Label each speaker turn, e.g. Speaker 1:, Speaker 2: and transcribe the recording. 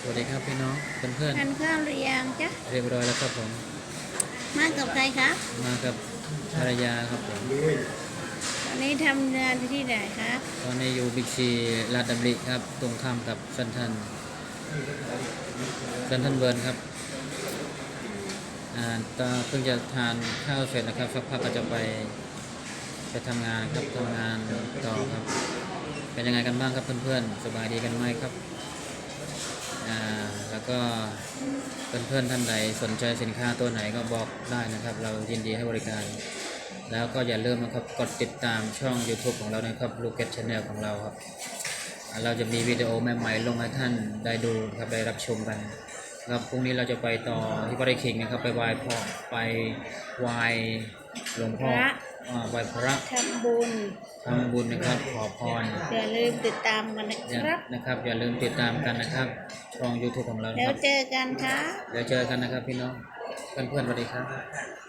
Speaker 1: สวัสดีครับพี่น้องเพื่อน
Speaker 2: ทานข้าวหรือยังจ๊ะ
Speaker 1: ๆเรียบร้อยแล้วครับผม
Speaker 2: มากับใครครับ
Speaker 1: มากับภรรยาครับผม
Speaker 2: ตอนนี้ทำงานที่ไหนครับ
Speaker 1: ตอนนี้อยู่บิ๊กซีลาดดำริครับ ตรงข้ามกับเซนทรันเซนทรันเบิร์นครับอ่าตอนเพิ่งจะทานข้าวเสร็จนะครับสักพักก็จะไปไปทำงานครับทำงานต่อครับ เป็นยังไงกันบ้างครับเพื่อนๆสบายดีกันไหมครับอ่าแล้ว ก็เพื่อนๆท่านใดสนใจสินค้าตัวไหนก็บอกได้นะครับ เรายินดีให้บริการ แล้วก็อย่าลืมนะครับกดติดตามช่อง YouTube ของเรานะครับลูกเก็ตชาแนลของเราครับอ่าเราจะมีวิดีโอใหม่ๆลงให้ท่านได้ดูครับได้รับชมกันครับพรุ่งนี้เราจะไปต่อที่บริคิงนะครับไปไหว้พ่อไปไหว้หลวงพ่ออ่าไหว้พระ
Speaker 2: ทำบุญ
Speaker 1: ทำบุญนะครับขอพร
Speaker 2: อย่าลืมติดตามกันนะ
Speaker 1: อย่า
Speaker 2: ครับ
Speaker 1: นะครับ อย่าลืมติดตามกันนะครับ ช่อง YouTube ของเรานะ
Speaker 2: แล้
Speaker 1: ควรับ
Speaker 2: เจอกันครับ
Speaker 1: เดี๋ยวเจอกันนะครับพี่น้องเพื่อนๆสวัสดีครับ